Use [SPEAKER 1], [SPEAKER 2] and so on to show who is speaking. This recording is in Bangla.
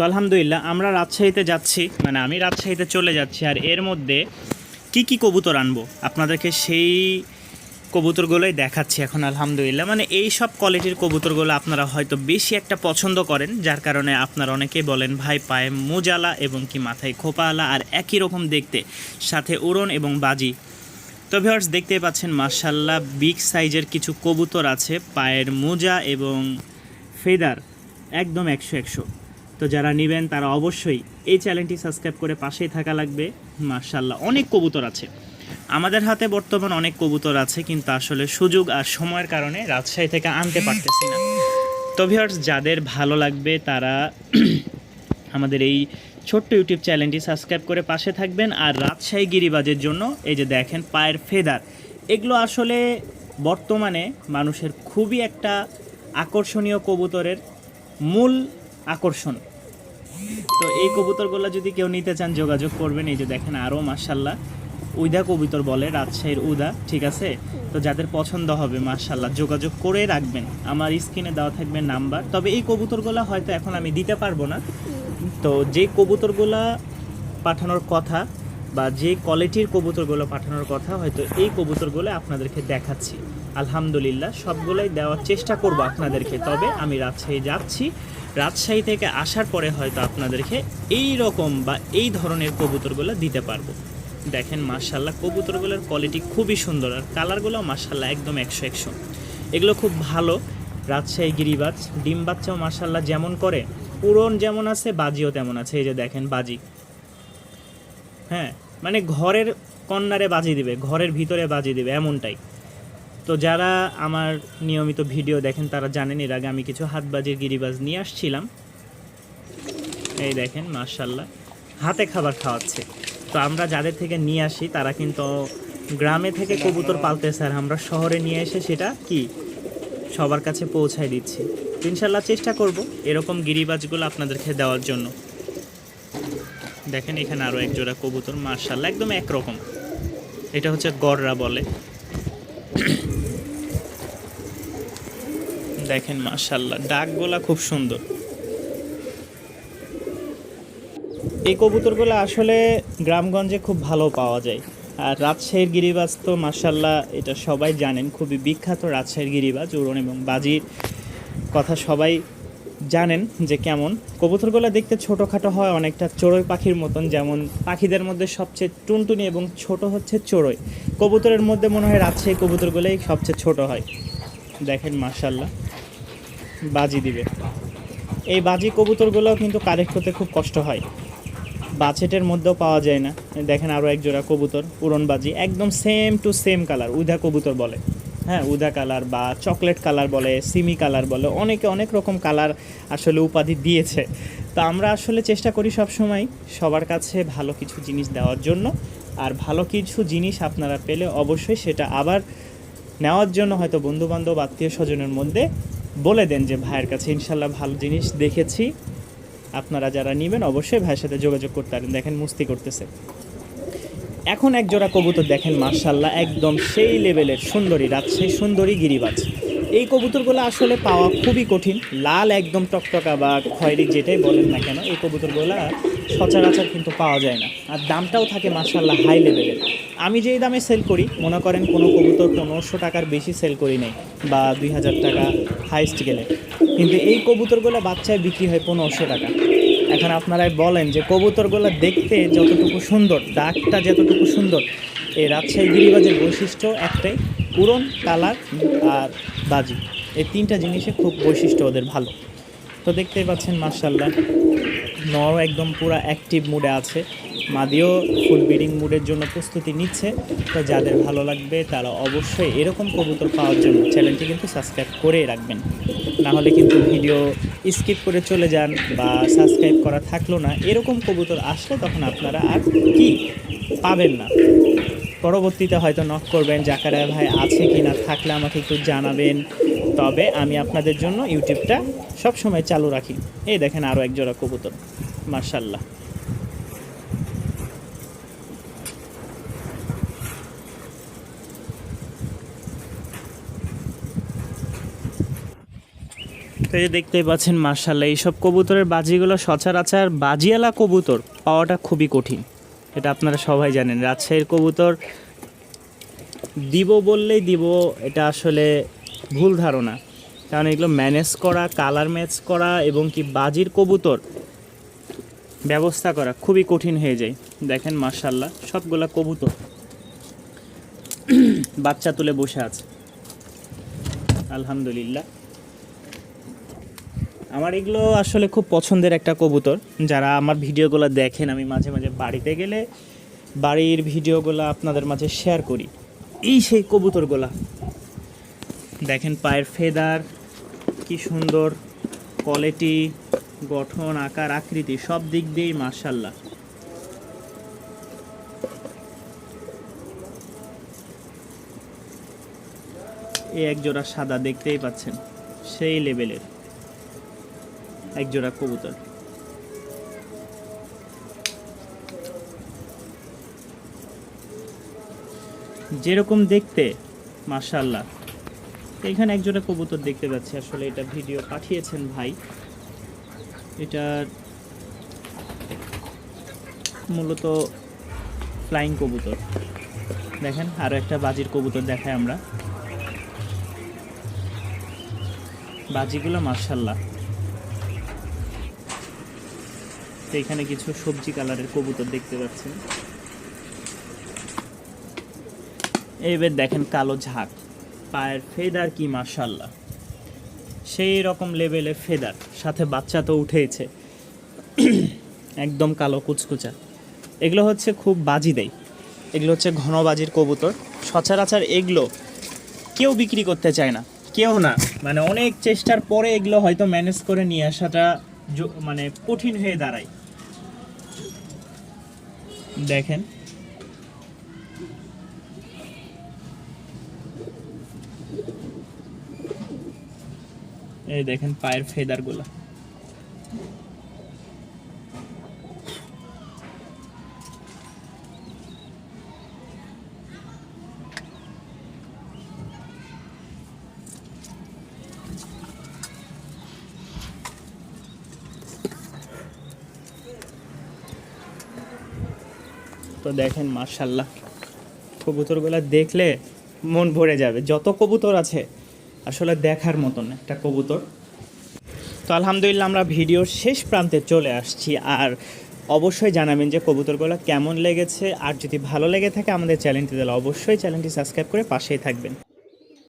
[SPEAKER 1] তো আলহামদুলিল্লাহ, আমরা রাজশাহীতে যাচ্ছি মানে আমি রাজশাহীতে চলে যাচ্ছি, আর এর মধ্যে কি কি কবুতর আনব? আপনাদেরকে সেই কবুতরগুলোই দেখাচ্ছি এখন, আলহামদুলিল্লাহ। মানে এই সব কোয়ালিটির কবুতরগুলো আপনারা হয়তো বেশি একটা পছন্দ করেন, যার কারণে আপনারা অনেকেই বলেন, ভাই, পায়ে মোজালা এবং কি মাথায় খোপাওয়ালা আর একই রকম দেখতে, সাথে উড়ন এবং বাজি। তো ভিউয়ার্স দেখতেই পাচ্ছেন মার্শাল্লাহ বিগ সাইজের কিছু কবুতর আছে, পায়ের মোজা এবং ফেদার একদম একশো একশো। তো যারা নেবেন তারা অবশ্যই এই চ্যানেলটি সাবস্ক্রাইব করে পাশেই থাকা লাগবে। মার্শাল্লাহ অনেক কবুতর আছে। আমাদের হাতে বর্তমান অনেক কবুতর আছে, কিন্তু আসলে সুযোগ আর সময়ের কারণে রাজশাহী থেকে আনতে পারতেছি না। তো ভিউয়ার্স যাদের ভালো লাগবে তারা আমাদের এই ছোট্ট ইউটিউব চ্যানেলটি সাবস্ক্রাইব করে পাশে থাকবেন। আর রাজশাহী গিরিবাজের জন্য এই যে দেখেন পায়ের ফেদার, এগুলো আসলে বর্তমানে মানুষের খুবই একটা আকর্ষণীয় কবুতরের মূল আকর্ষণ। তো এই কবুতরগুলো যদি কেউ নিতে চান, যোগাযোগ করবেন। এই যে দেখেন আরও মার্শাল্লাহ উদা কবুতর বলে, রাজশাহীর উদা, ঠিক আছে? তো যাদের পছন্দ হবে মার্শাল্লাহ যোগাযোগ করে রাখবেন। আমার স্ক্রিনে দেওয়া থাকবে নাম্বার। তবে এই কবুতরগুলো হয়তো এখন আমি দিতে পারব না। তো যে কবুতরগুলা পাঠানোর কথা বা যে কোয়ালিটির কবুতরগুলো পাঠানোর কথা, হয়তো এই কবুতরগুলো আপনাদেরকে দেখাচ্ছি। আলহামদুলিল্লাহ, সবগুলোই দেওয়ার চেষ্টা করব আপনাদেরকে। তবে আমি রাজশাহী যাচ্ছি। রাজশাহী থেকে আসার পরে হয়তো আপনাদেরকে এই রকম বা এই ধরনের কবুতরগুলো দিতে পারব। দেখেন মার্শাল্লাহ কবুতরগুলোর কোয়ালিটি খুবই সুন্দর আর কালারগুলো মার্শাল্লাহ একদম একশো একশো। এগুলো খুব ভালো, রাজশাহী গিরিবাজ, ডিম বাচ্চাও মার্শাল্লাহ যেমন করে, পুরন যেমন আছে, বাজিও তেমন আছে। এই যে দেখেন, বাজি। হ্যাঁ মানে ঘরের কন্যারে বাজি দিবে, ঘরের ভিতরে বাজি দিবে, এমনটাই। তো যারা আমার নিয়মিত ভিডিও দেখেন, তারা জানেন এর আগে আমি কিছু হাতবাজির গিরিবাজ নিয়ে আসছিলাম। এই দেখেন মার্শাল্লাহ হাতে খাবার খাওয়াচ্ছে। তো আমরা যাদের থেকে নিয়ে আসি, তারা কিন্তু গ্রামে থেকে কবুতর পালতেছে স্যার আমরা শহরে নিয়ে এসে সেটা কি? সবার কাছে পৌঁছায় দিচ্ছি। ইনশাল্লাহ চেষ্টা করব এরকম গিরিবাজগুলো আপনাদেরকে দেওয়ার জন্য। দেখেন এখানে আরও এক জোড়া কবুতর মার্শাল্লাহ একদম একরকম। এটা হচ্ছে গড়রা বলে। দেখেন মার্শাল্লাহ ডাকগুলা খুব সুন্দর। এই কবুতরগুলো আসলে গ্রামগঞ্জে খুব ভালো পাওয়া যায়। আর রাজশাহীর গিরিবাজ তো মার্শাল্লাহ এটা সবাই জানেন, খুবই বিখ্যাত রাজশাহীর গিরিবাজ, উড়ন এবং বাজির কথা সবাই জানেন যে কেমন। কবুতরগুলো দেখতে ছোটোখাটো হয়, অনেকটা চড়ুই পাখির মতন, যেমন পাখিদের মধ্যে সবচেয়ে টুনটুনি এবং ছোট হচ্ছে চড়ুই। কবুতরের মধ্যে মনে হয় রাজশাহী কবুতরগুলোই সবচেয়ে ছোট হয়। দেখেন মার্শাল্লাহ বাজি দিবে। এই বাজি কবুতরগুলোও কিন্তু কালেক্ট করতে খুব কষ্ট হয়। বাছেটের মধ্যেও পাওয়া যায় না। দেখেন আরও এক জোড়া কবুতর উড়নবাজি একদম সেম টু সেম কালার উদা কবুতর বলে। হ্যাঁ উদা কালার বা চকলেট কালার বলে সিমি কালার বলে, অনেকে অনেক রকম কালার আসলে উপাধি দিয়েছে। তো আমরা আসলে চেষ্টা করি সব সময় সবার কাছে ভালো কিছু জিনিস দেওয়ার জন্য। আর ভালো কিছু জিনিস আপনারা পেলে অবশ্যই সেটা আবার নেওয়ার জন্য হয়তো বন্ধুবান্ধব আত্মীয় স্বজনের মধ্যে বলে দেন যে, ভাইয়ের কাছে ইনশাল্লাহ ভালো জিনিস দেখেছি। আপনারা যারা নেবেন, অবশ্যই ভাইয়ের সাথে যোগাযোগ করতে পারেন। দেখেন, মুস্তি করতেছে। এখন এক জোড়া কবুতর দেখেন মার্শাল্লাহ একদম সেই লেভেলের সুন্দরী রাজশাহী সুন্দরী গিরিবাজ। এই কবুতরগুলো আসলে পাওয়া খুবই কঠিন। লাল একদম টকটকা বা খয়েরি যেটাই বলেন না কেন, এই কবুতরগুলো সচরাচর কিন্তু পাওয়া যায় না। আর দামটাও থাকে মার্শাল্লাহ হাই লেভেলের আমি যেই দামে সেল করি, মনে করেন কোনো কবুতর পনেরোশো টাকার বেশি সেল করি নাই বা দুই হাজার টাকা হাইস্ট গেলে। কিন্তু এই কবুতরগুলো বাচ্চায় বিক্রি হয় পনেরোশো টাকা। এখন আপনারাই বলেন যে কবুতরগুলো দেখতে যতটুকু সুন্দর ডাকটা যতটুকু সুন্দর, এই রাজশাহী গিরিবাজের বৈশিষ্ট্য একটাই পুরন কালার আর বাজি। এই তিনটা জিনিসে খুব বৈশিষ্ট্য ওদের ভালো। তো দেখতেই পাচ্ছেন মার্শাল্লাহ নর একদম পুরো অ্যাক্টিভ মুডে আছে। মাদিও ফুল ব্রিডিং মুডের জন্য প্রস্তুতি নিচ্ছে। তো যাদের ভালো লাগবে তারা অবশ্যই এরকম কবুতর পাওয়ার জন্য চ্যানেলটি কিন্তু সাবস্ক্রাইব করেই রাখবেন। না হলে কিন্তু ভিডিও স্কিপ করে চলে যান বা সাবস্ক্রাইব করা থাকল না। এরকম কবুতর আসলে তখন আপনারা আর কি পাবেন না। পরবর্তীতে হয়তো নক করবেন জাকারা ভাই আছে কি না থাকলে আমাকে একটু জানাবেন। তবে আমি আপনাদের জন্য ইউটিউবটা সব সময় চালু রাখি। এই দেখেন আরও এক জোড়া কবুতর। মার্শাল্লাহ তো দেখতেই পাচ্ছেন মার্শাল্লাহ এইসব কবুতরের বাজিগুলো সচরাচর বাজিয়ালা কবুতর পাওয়াটা খুবই কঠিন। এটা আপনারা সবাই জানেন, রাজশাহীর কবুতর দিব বললেই দিব, এটা আসলে ভুল ধারণা। কারণ এগুলো ম্যানেজ করা, কালার ম্যাচ করা এবং কি বাজির কবুতর ব্যবস্থা করা খুবই কঠিন হয়ে যায়। দেখেন মার্শাল্লাহ সবগুলা কবুতর বাচ্চা তুলে বসে আছে। আলহামদুলিল্লাহ। আমার এগুলো আসলে খুব পছন্দের একটা কবুতর। যারা আমার ভিডিওগুলো দেখেন, আমি মাঝে মাঝে বাড়িতে গেলে বাড়ির ভিডিওগুলো আপনাদের মাঝে শেয়ার করি। এই সেই কবুতরগুলা। দেখেন পায়ের ফেদার, কি সুন্দর কোয়ালিটি গঠন, আকার, আকৃতি, সব দিক দিয়েই মার্শাল্লাহ এ এক জোড়া সাদা দেখতেই পাচ্ছেন, সেই লেভেলের এক জোড়া কবুতর। যেরকম দেখতে মাশাল্লাহ এখানে এক জোড়া কবুতর দেখতে পাচ্ছি আসলে এটা ভিডিও পাঠিয়েছেন ভাই। এটা মূলত ফ্লাইং কবুতর। দেখেন আরও একটা বাজির কবুতর দেখাই আমরা। বাজিগুলো মার্শাল্লাহ তো এখানে কিছু সবজি কালারের কবুতর দেখতে পাচ্ছেন। এবার দেখেন কালো ঝাঁক। পায়ের ফেদার কি মার্শাল্লাহ সেই রকম লেভেলে ফেদার, সাথে বাচ্চা তো উঠেছে একদম কালো কুচকুচা। এগুলো হচ্ছে খুব বাজি দেয়। এগুলো হচ্ছে ঘন বাজির কবুতর। সচরাচর এগুলো কেউ বিক্রি করতে চায় না। কেউ না। মানে অনেক চেষ্টার পরে এগুলো হয়তো ম্যানেজ করে নিয়ে আসাটা মানে কঠিন হয়ে দাঁড়ায়। দেখেন। এই দেখেন পায়ের ফেদারগুলো। তো দেখেন মার্শাল্লাহ কবুতরগুলো দেখলে মন ভরে যাবে। যত কবুতর আছে আসলে দেখার মতন একটা কবুতর। তো আলহামদুলিল্লাহ আমরা ভিডিওর শেষ প্রান্তে চলে আসছি আর অবশ্যই জানাবেন যে কবুতরগুলো কেমন লেগেছে। আর যদি ভালো লেগে থাকে আমাদের চ্যানেলটি, তাহলে অবশ্যই চ্যানেলটি সাবস্ক্রাইব করে পাশেই থাকবেন।